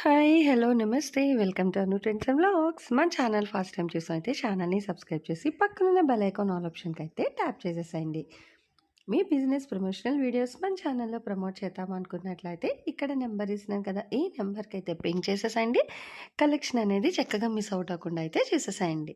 Hi! Hello! నమస్తే. Welcome to Anu trends and blogs మా channel first time అయితే ఛానల్‌ని సబ్స్క్రైబ్ చేసి పక్కనున్న బెల్ ఐకాన్ ఆల్ అయితే ట్యాప్ చేసేసేయండి. మీ బిజినెస్ ప్రమోషనల్ వీడియోస్ మన ఛానల్‌లో ప్రమోట్ చేద్దాం అనుకున్నట్లయితే ఇక్కడ నెంబర్ ఇస్తున్నాను కదా! ఈ నెంబర్కి అయితే పింక్ చేసేసేయండి. కలెక్షన్ అనేది చక్కగా మిస్ అవుట్ అవ్వకుండా అయితే చేసేసేయండి.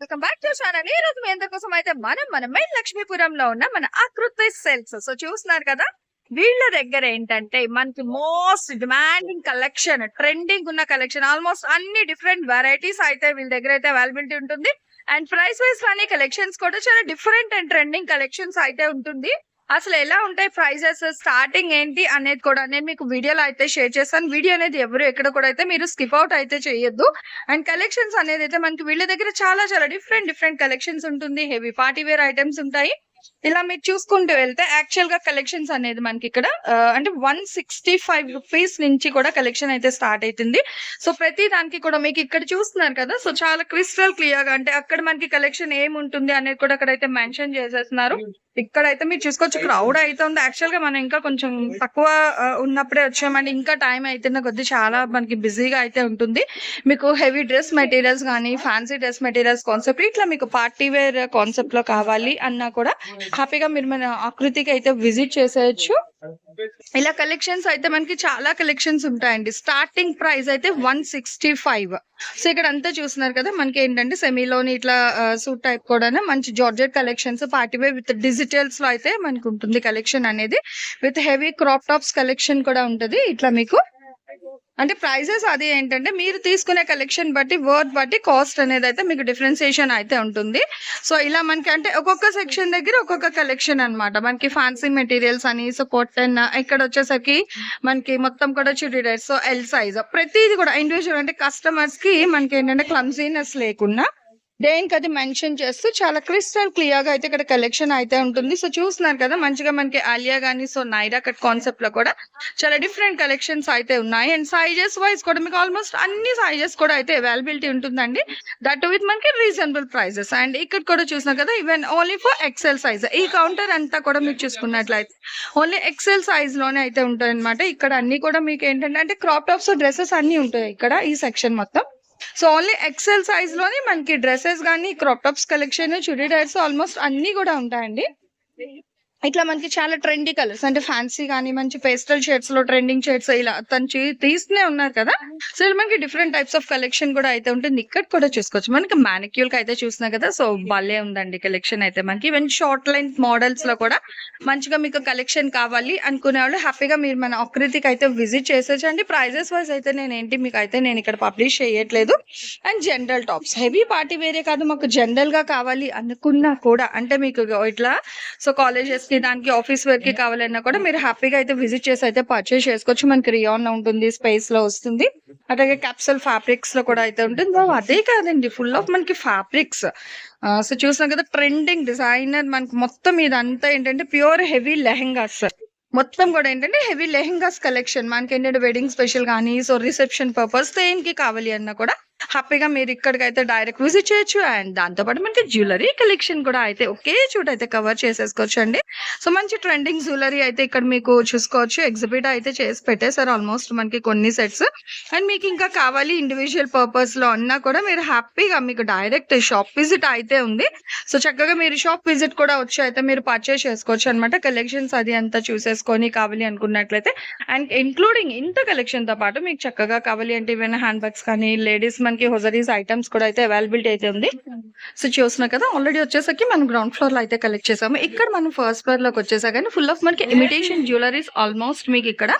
Welcome back to channel. ఈ రోజు మీ కోసం అయితే మనం మన మెయిన్ లక్ష్మీపురంలో ఉన్న మన ఆకృతి సెల్స్ సో చూస్తున్నారు కదా వీళ్ళ దగ్గర ఏంటంటే మనకి మోస్ట్ డిమాండింగ్ కలెక్షన్ ట్రెండింగ్ ఉన్న కలెక్షన్ ఆల్మోస్ట్ అన్ని డిఫరెంట్ వెరైటీస్ అయితే వీళ్ళ దగ్గర అయితే అవైలబిలిటీ ఉంటుంది. అండ్ ప్రైస్ వైస్ కానీ కలెక్షన్స్ కూడా చాలా డిఫరెంట్ అండ్ ట్రెండింగ్ కలెక్షన్స్ అయితే ఉంటుంది. అసలు ఎలా ఉంటాయి ప్రైజెస్ స్టార్టింగ్ ఏంటి అనేది కూడా నేను మీకు వీడియోలో అయితే షేర్ చేస్తాను. వీడియో అనేది ఎవరు ఎక్కడ కూడా అయితే మీరు స్కిప్ అవుట్ అయితే చేయొద్దు. అండ్ కలెక్షన్స్ అనేది అయితే మనకి వీళ్ళ దగ్గర చాలా చాలా డిఫరెంట్ డిఫరెంట్ కలెక్షన్స్ ఉంటుంది. హెవీ పార్టీ వేర్ ఐటమ్స్ ఉంటాయి. ఇలా మీరు చూసుకుంటూ వెళ్తే యాక్చువల్గా కలెక్షన్స్ అనేది మనకి ఇక్కడ అంటే వన్ సిక్స్టీ ఫైవ్ రూపీస్ నుంచి కూడా కలెక్షన్ అయితే స్టార్ట్ అవుతుంది సో ప్రతి దానికి కూడా మీకు ఇక్కడ చూస్తున్నారు కదా సో చాలా క్రిస్టల్ క్లియర్గా అంటే అక్కడ మనకి కలెక్షన్ ఏముంటుంది అనేది కూడా అక్కడ అయితే మెన్షన్ చేసేస్తున్నారు ఇక్కడైతే మీరు చూసుకోవచ్చు క్రౌడ్ అయితే ఉంది. యాక్చువల్గా మనం ఇంకా కొంచెం తక్కువ ఉన్నప్పుడే వచ్చామండి ఇంకా టైం అవుతున్న కొద్ది చాలా మనకి బిజీగా అయితే ఉంటుంది. మీకు హెవీ డ్రెస్ మెటీరియల్స్ కానీ ఫ్యాన్సీ డ్రెస్ మెటీరియల్స్ కాన్సెప్ట్ ఇట్లా మీకు పార్టీ వేర్ కాన్సెప్ట్లో కావాలి అన్నా కూడా హ్యాపీగా మీరు మన ఆకృతికి అయితే విజిట్ చేసేయచ్చు. ఇలా కలెక్షన్స్ అయితే మనకి చాలా కలెక్షన్స్ ఉంటాయండి. స్టార్టింగ్ ప్రైస్ అయితే వన్ సిక్స్టీ ఫైవ్ సో ఇక్కడ అంతా చూస్తున్నారు కదా మనకి ఏంటంటే సెమీలోని ఇట్లా సూట్ టైప్ కూడా మంచి జార్జెట్ కలెక్షన్స్ పార్టీ విత్ డిజిటల్స్లో అయితే మనకి ఉంటుంది కలెక్షన్ అనేది. With heavy crop tops collection కూడా ఉంటుంది. ఇట్లా మీకు అంటే ప్రైజెస్ అది ఏంటంటే మీరు తీసుకునే కలెక్షన్ బట్టి వర్త్ బట్టి కాస్ట్ అనేది అయితే మీకు డిఫరెన్సియేషన్ అయితే ఉంటుంది. సో ఇలా మనకి అంటే ఒక్కొక్క సెక్షన్ దగ్గర ఒక్కొక్క కలెక్షన్ అన్నమాట. మనకి ఫ్యాన్సీ మెటీరియల్స్ అని సో కాటన్ ఇక్కడ వచ్చేసరికి మనకి మొత్తం కూడా చుడీడర్స్ సో ఎల్ సైజ్ ప్రతిది కూడా ఇండివిజువల్ అంటే కస్టమర్స్కి మనకి ఏంటంటే క్లమ్జీనెస్ లేకుండా దేనికి అది మెన్షన్ చేస్తూ చాలా క్రిస్టల్ క్లియర్గా అయితే ఇక్కడ కలెక్షన్ అయితే ఉంటుంది. సో చూస్తున్నారు కదా మంచిగా మనకి ఆలియా కానీ సో నైరా కట్ కాన్సెప్ట్లో కూడా చాలా డిఫరెంట్ కలెక్షన్స్ అయితే ఉన్నాయి. అండ్ సైజెస్ వైజ్ కూడా మీకు ఆల్మోస్ట్ అన్ని సైజెస్ కూడా అయితే అవైలబిలిటీ ఉంటుందండి. దట్ విత్ మనకి రీజనబుల్ ప్రైజెస్. అండ్ ఇక్కడ కూడా చూసినారు కదా even only for XL size. ఈ కౌంటర్ అంతా కూడా మీరు చూసుకున్నట్లయితే ఓన్లీ ఎక్సెల్ సైజ్లోనే అయితే ఉంటాయి అనమాట ఇక్కడ అన్ని కూడా మీకు ఏంటంటే అంటే క్రాప్ టాప్స్ డ్రెస్సెస్ అన్ని ఉంటాయి ఇక్కడ ఈ సెక్షన్ మొత్తం. సో ఓన్లీ ఎక్సెల్ సైజ్లోనే మనకి డ్రెస్సెస్ కానీ crop tops collection churidars almost అన్ని కూడా ఉంటాయండి. ఇట్లా మనకి చాలా ట్రెండీ కలర్స్ అంటే ఫ్యాన్సీ కానీ మంచి పేస్టల్ షేడ్స్లో ట్రెండింగ్ షేడ్స్ ఇలా తను తీస్తూనే ఉన్నారు కదా? సో ఇలా మనకి డిఫరెంట్ టైప్స్ ఆఫ్ కలెక్షన్ కూడా అయితే ఉంటుంది ఇక్కడ కూడా చూసుకోవచ్చు. మనకి మానిక్యూల్కి అయితే చూసినా కదా సో భలే ఉందండి కలెక్షన్ అయితే మనకి. ఈవెన్ షార్ట్ లైన్ మోడల్స్లో కూడా మంచిగా మీకు కలెక్షన్ కావాలి అనుకునే వాళ్ళు హ్యాపీగా మీరు మన ఆకృతికి అయితే విజిట్ చేసేసండి. ప్రైజెస్ వైజ్ అయితే నేను ఏంటి మీకు అయితే నేను ఇక్కడ పబ్లిష్ చేయట్లేదు. And general tops heavy party వేరే కాదు మాకు జనరల్గా కావాలి అనుకున్నా కూడా అంటే మీకు ఇట్లా సో కాలేజెస్ కి దానికి ఆఫీస్ వేర్కి కావాలన్నా కూడా మీరు హ్యాపీగా అయితే విజిట్ చేసి అయితే పర్చేస్ చేసుకోవచ్చు. మనకి రియాన్ ఉంటుంది స్పేస్లో వస్తుంది. అలాగే క్యాప్సల్ ఫ్యాబ్రిక్స్లో కూడా అయితే ఉంటుంది. అదే కాదండి. ఫుల్ ఆఫ్ మనకి ఫ్యాబ్రిక్స్ సో చూసినాం కదా ట్రెండింగ్ డిజైనర్ మనకి మొత్తం ఇదంతా ఏంటంటే ప్యూర్ హెవీ లెహెంగాస్. మొత్తం కూడా ఏంటంటే హెవీ లెహెంగాస్ కలెక్షన్ మనకి ఏంటంటే వెడ్డింగ్ స్పెషల్ కానీ సో రిసెప్షన్ పర్పస్ దేనికి కావాలి అన్నా కూడా హ్యాపీగా మీరు ఇక్కడికైతే అయితే డైరెక్ట్ విజిట్ చేయొచ్చు. అండ్ దాంతో పాటు మనకి జ్యువెలరీ కలెక్షన్ కూడా అయితే ఒకే చోట అయితే కవర్ చేసేసుకోవచ్చు అండి. సో మంచి ట్రెండింగ్ జ్యువెలరీ అయితే ఇక్కడ మీకు చూసుకోవచ్చు. ఎగ్జిబిట్ అయితే చేసి పెట్టేశారు ఆల్మోస్ట్ మనకి కొన్ని సెట్స్. అండ్ మీకు ఇంకా కావాలి ఇండివిజువల్ పర్పస్లో అన్నా కూడా మీరు హ్యాపీగా మీకు డైరెక్ట్ షాప్ విజిట్ అయితే ఉంది. సో చక్కగా మీరు షాప్ విజిట్ కూడా వచ్చి అయితే మీరు పర్చేస్ చేసుకోవచ్చు అనమాట కలెక్షన్స్ అది అంతా చూసేసుకొని కావాలి అనుకున్నట్లయితే. అండ్ ఇంక్లూడింగ్ ఇంత కలెక్షన్తో పాటు మీకు చక్కగా కావాలి అంటే ఈవెన్ హ్యాండ్ బ్యాగ్స్ కానీ లేడీస్ మనకి హొజరీస్ ఐటమ్స్ కూడా అయితే అవైలబిలిటీ అయితే ఉంది. సో చూస్తున్నాం కదా ఆల్రెడీ వచ్చేసరికి మనం గ్రౌండ్ ఫ్లోర్లో అయితే కలెక్ట్ చేసాము. ఇక్కడ మనం ఫస్ట్ ఫ్లోర్లోకి వచ్చేసా కానీ ఫుల్ ఆఫ్ మనకి ఇమిటేషన్ జ్యువెలరీస్ ఆల్మోస్ట్ మీకు ఇక్కడ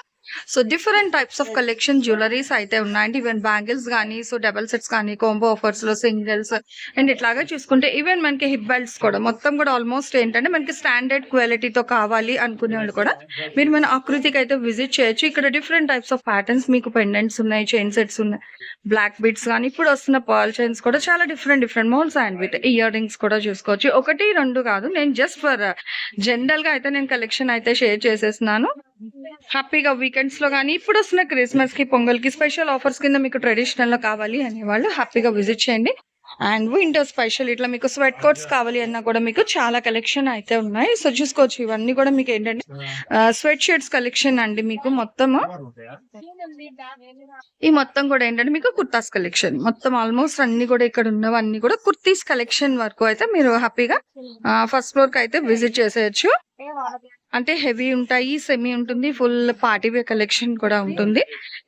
so different types of collection jewelleries అయితే ఉన్నాయండి. ఈవెన్ బ్యాంగిల్స్ కానీ సో డబల్ సెట్స్ కానీ కాంబో ఆఫర్స్లో సింగిల్స్ అండ్ ఇట్లాగా చూసుకుంటే ఈవెన్ మనకి హిప్ బెల్ట్స్ కూడా మొత్తం కూడా ఆల్మోస్ట్ ఏంటంటే మనకి స్టాండర్డ్ క్వాలిటీతో కావాలి అనుకునే వాళ్ళు కూడా మీరు మన ఆకృతికి అయితే విజిట్ చేయొచ్చు. ఇక్కడ డిఫరెంట్ టైప్స్ ఆఫ్ ప్యాటర్న్స్ మీకు పెండెంట్స్ ఉన్నాయి చైన్ సెట్స్ ఉన్నాయి. బ్లాక్ బిట్స్ కానీ ఇప్పుడు వస్తున్న పర్ల్ చైన్స్ కూడా చాలా డిఫరెంట్ డిఫరెంట్ మోల్స్ అండ్ విత్ ఇయర్ రింగ్స్ కూడా చూసుకోవచ్చు. ఒకటి రెండు కాదు. నేను జస్ట్ ఫర్ జనరల్గా అయితే నేను కలెక్షన్ అయితే షేర్ చేసేస్తున్నాను. హ్యాపీగా వీకెండ్స్లో కానీ ఇప్పుడు వస్తున్న క్రిస్మస్కి పొంగల్కి స్పెషల్ ఆఫర్స్ కింద మీకు ట్రెడిషనల్లో కావాలి అనేవాళ్ళు హ్యాపీగా విజిట్ చేయండి. అండ్ వింటర్ స్పెషల్ ఇట్లా మీకు స్వెట్ కోట్స్ కావాలి అన్నా కూడా మీకు చాలా కలెక్షన్ అయితే ఉన్నాయి. సో చూసుకోవచ్చు ఇవన్నీ కూడా మీకు ఏంటంటే స్వెట్ షర్ట్స్ కలెక్షన్ అండి మీకు మొత్తము. ఈ మొత్తం కూడా ఏంటంటే మీకు కుర్తాస్ కలెక్షన్ మొత్తం ఆల్మోస్ట్ అన్ని కూడా ఇక్కడ ఉన్నవన్నీ కూడా కుర్తీస్ కలెక్షన్ వరకు అయితే మీరు హ్యాపీగా ఫస్ట్ ఫ్లోర్కి అయితే విజిట్ చేసేయచ్చు. అంటే హెవీ ఉంటాయి సెమీ ఉంటుంది ఫుల్ పార్టీ వేర్ కలెక్షన్ కూడా ఉంటుంది.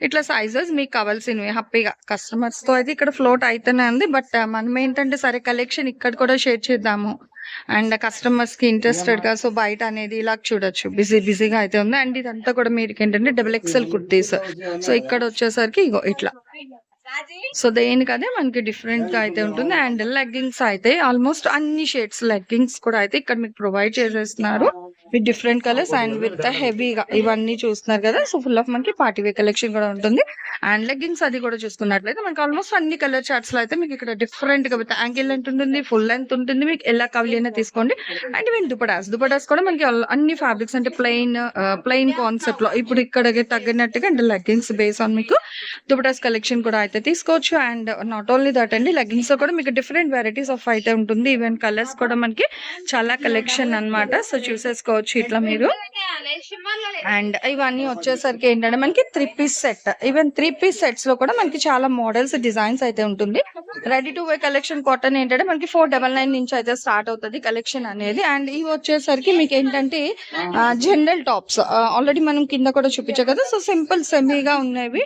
ఇట్లా సైజెస్ మీకు కావాల్సినవి హ్యాపీగా. కస్టమర్స్తో అయితే ఇక్కడ ఫ్లోట్ అయితేనే ఉంది బట్ uh, మనం ఏంటంటే సరే కలెక్షన్ ఇక్కడ కూడా షేర్ చేద్దాము. అండ్ కస్టమర్స్కి ఇంట్రెస్టెడ్గా సో బయట అనేది ఇలా చూడొచ్చు. బిజీ బిజీగా అయితే ఉంది. అండ్ ఇదంతా కూడా మీరు ఏంటంటే డబుల్ ఎక్సెల్ కుర్తీస్. సో ఇక్కడ వచ్చేసరికి ఇగో ఇట్లా. సో దేనికదే మనకి డిఫరెంట్గా అయితే ఉంటుంది. అండ్ లెగ్గింగ్స్ అయితే ఆల్మోస్ట్ అన్ని షేడ్స్ లెగ్గింగ్స్ కూడా అయితే ఇక్కడ మీకు ప్రొవైడ్ చేసేస్తున్నారు. With different colours and with హెవీగా ఇవన్నీ చూస్తున్నారు కదా. సో ఫుల్ ఆఫ్ మనకి పార్టీ వేర్ కలెక్షన్ కూడా ఉంటుంది. అండ్ లెగ్గింగ్స్ అది కూడా చూసుకున్నట్లయితే మనకి ఆల్మోస్ట్ అన్ని కలర్ చార్ట్స్లో అయితే మీకు ఇక్కడ డిఫరెంట్గా విత్ యాంగిల్ లెంత్ ఉంటుంది ఫుల్ లెంత్ ఉంటుంది. మీకు ఎలా కవలి అయినా తీసుకోండి. అండ్ ఇవన్నీ దుపడాస్ దుపడాస్ కూడా మనకి అన్ని ఫ్యాబ్రిక్స్ అంటే ప్లెయిన్ ప్లెయిన్ కాన్సెప్ట్లో ఇప్పుడు ఇక్కడ తగ్గినట్టుగా అండ్ లెగ్గింగ్స్ బేస్ ఆన్ మీకు దుపటాస్ కలెక్షన్ కూడా అయితే తీసుకోవచ్చు. అండ్ నాట్ ఓన్లీ దట్ అండి లెగ్గింగ్స్లో కూడా మీకు డిఫరెంట్ వెరైటీస్ ఆఫ్ అయితే ఉంటుంది. ఈవెన్ కలర్స్ కూడా మనకి చాలా కలెక్షన్ అన్నమాట. సో చూసేసుకోవచ్చు. ఇట్లా మీరు? అండ్ ఇవన్నీ వచ్చేసరికి ఏంటంటే మనకి three piece set even three piece సెట్స్లో కూడా మనకి చాలా మోడల్స్ డిజైన్స్ అయితే ఉంటుంది. Ready to wear collection cotton ఏంటంటే మనకి ఫోర్ డబల్ నైన్ నుంచి అయితే స్టార్ట్ అవుతుంది కలెక్షన్ అనేది. అండ్ ఇవి వచ్చేసరికి మీకు ఏంటంటే జనరల్ టాప్స్ ఆల్రెడీ మనం కింద కూడా చూపించాం కదా సో సింపుల్ సెమీగా ఉన్నవి.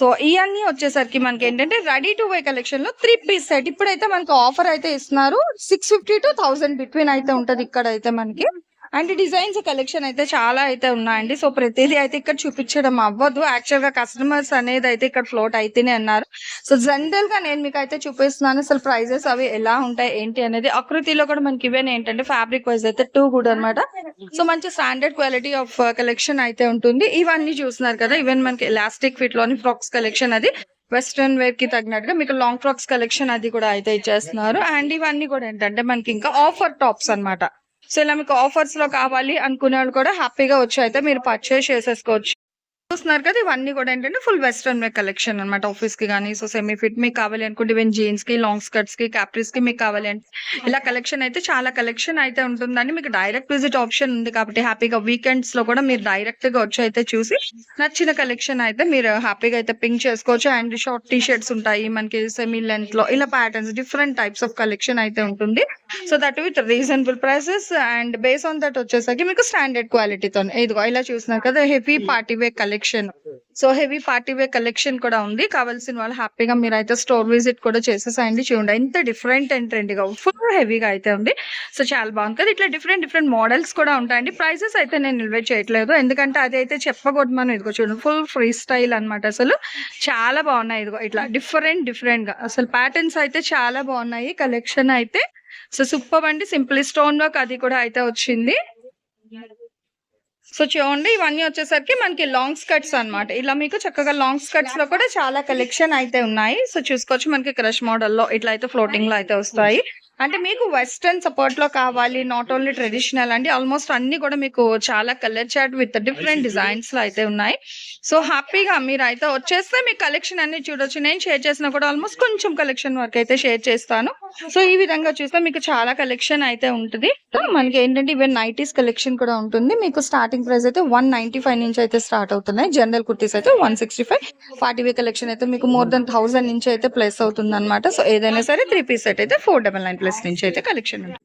సో ఇవన్నీ వచ్చేసరికి మనకి ఏంటంటే రెడీ టు వే కలెక్షన్లో త్రీ పీస్ సెట్ ఇప్పుడైతే మనకి ఆఫర్ అయితే ఇస్తున్నారు. Six fifty to thousand between అయితే ఉంటది ఇక్కడ అయితే మనకి. అండ్ డిజైన్స్ కలెక్షన్ అయితే చాలా అయితే ఉన్నాయండి. సో ప్రతిదీ అయితే ఇక్కడ చూపించడం అవ్వదు. యాక్చువల్గా కస్టమర్స్ అనేది అయితే ఇక్కడ ఫ్లోట్ అయితేనే అన్నారు. సో జనరల్గా నేను మీకు అయితే చూపిస్తున్నాను. అసలు ప్రైజెస్ అవి ఎలా ఉంటాయి ఏంటి అనేది. ఆకృతిలో కూడా మనకి ఇవన్నీ ఏంటంటే ఫ్యాబ్రిక్ వైజ్ అయితే టూ గుడ్ అన్నమాట. సో మంచి స్టాండర్డ్ క్వాలిటీ ఆఫ్ కలెక్షన్ అయితే ఉంటుంది. ఇవన్నీ చూస్తున్నారు కదా. ఈవెన్ మనకి ఎలాస్టిక్ ఫిట్లోని ఫ్రాక్స్ కలెక్షన్ అది. వెస్ట్రన్ వేర్కి తగినట్టుగా మీకు లాంగ్ ఫ్రాక్స్ కలెక్షన్ అది కూడా అయితే ఇచ్చేస్తున్నారు. అండ్ ఇవన్నీ కూడా ఏంటంటే మనకి ఇంకా ఆఫర్ టాప్స్ అన్నమాట. సో ఇలా మీకు ఆఫర్స్లో కావాలి అనుకునే వాళ్ళు కూడా హ్యాపీగా వచ్చి అయితే మీరు పర్చేస్ చేసేసుకోవచ్చు. చూస్తున్నారు కదా ఇవన్నీ కూడా ఏంటంటే ఫుల్ వెస్ట్రన్ వేర్ కలెక్షన్ అనమాట ఆఫీస్కి కానీ సో సెమీ ఫిట్ మీకు కావాలి అనుకుంటే ఈవెన్ జీన్స్కి లాంగ్ స్కర్ట్స్కి క్యాప్రీస్కి మీకు కావాలి అంటే ఇలా కలెక్షన్ అయితే చాలా కలెక్షన్ అయితే ఉంటుందని మీకు డైరెక్ట్ విజిట్ ఆప్షన్ ఉంది కాబట్టి హ్యాపీగా వీకెండ్స్లో కూడా మీరు డైరెక్ట్గా వచ్చి అయితే చూసి నచ్చిన కలెక్షన్ అయితే మీరు హ్యాపీగా అయితే పింక్ చేసుకోవచ్చు. అండ్ షార్ట్ టీ షర్ట్స్ ఉంటాయి మనకి సెమీ లెంత్లో ఇలా patterns different types of collection అయితే ఉంటుంది. So that with reasonable prices and base on that వచ్చేసరికి మీకు స్టాండర్డ్ క్వాలిటీతో ఇదిగో ఇలా చూసినారు కదా heavy party wear collection so heavy party wear collection కూడా ఉంది. కావాల్సిన వాళ్ళు హ్యాపీగా మీరు అయితే స్టోర్ విజిట్ కూడా చేసేసాయండి. చూడండి ఎంత డిఫరెంట్ అండ్ ట్రెండ్గా ఫుల్ హెవీగా అయితే ఉంది. సో చాలా బాగుంది కదా ఇట్లా డిఫరెంట్ డిఫరెంట్ మోడల్స్ కూడా ఉంటాయండి. ప్రైసెస్ అయితే నేను నిల్వేట్ చేయట్లేదు. ఎందుకంటే అది అయితే చెప్పకూడదు మనం ఇదిగో చూడండి ఫుల్ ఫ్రీ స్టైల్ అన్నమాట అసలు. చాలా బాగున్నాయి. ఇదిగో ఇట్లా డిఫరెంట్ డిఫరెంట్గా. అసలు ప్యాటర్న్స్ అయితే చాలా బాగున్నాయి. కలెక్షన్ అయితే. సో సూపర్ అండి. సింపుల్ స్టోన్ వర్క్ అది కూడా అయితే వచ్చింది. సో చూడండి ఇవన్నీ వచ్చేసరికి మనకి లాంగ్ స్కర్ట్స్ అన్నమాట. ఇలా మీకు చక్కగా లాంగ్ స్కర్ట్స్లో కూడా చాలా కలెక్షన్ అయితే ఉన్నాయి. సో చూసుకోవచ్చు మనకి క్రష్ మోడల్లో ఇట్లా అయితే ఫ్లోటింగ్లో అయితే వస్తాయి. అంటే మీకు వెస్టర్న్ సపోర్ట్లో కావాలి నాట్ ఓన్లీ ట్రెడిషనల్ అండి ఆల్మోస్ట్ అన్ని కూడా మీకు చాలా కలర్ చాట్ విత్ డిఫరెంట్ డిజైన్స్లో అయితే ఉన్నాయి. సో హ్యాపీగా మీరు అయితే వచ్చేస్తే మీ కలెక్షన్ అన్ని చూడొచ్చు. నేను షేర్ చేసిన కూడా ఆల్మోస్ట్ కొంచెం కలెక్షన్ వరకు అయితే షేర్ చేస్తాను. సో ఈ విధంగా చూస్తే మీకు చాలా కలెక్షన్ అయితే ఉంటుంది. మనకి ఏంటంటే ఈవెన్ నైటీస్ కలెక్షన్ కూడా ఉంటుంది. మీకు స్టార్టింగ్ ప్రైస్ అయితే వన్ నైన్టీ ఫైవ్ నుంచి అయితే స్టార్ట్ అవుతున్నాయి. జనరల్ కుర్తీస్ అయితే వన్ సిక్స్టీ ఫైవ్ కలెక్షన్ అయితే మీకు మోర్ దెన్ థౌసండ్ నుంచి అయితే ప్లేస్ అవుతుంది అనమాట సో ఏదైనా సరే త్రీ పీస్ సెట్ అయితే ఫోర్ డబల్ నైన్ ప్లస్ నుంచి అయితే కలెక్షన్ ఉంటుంది.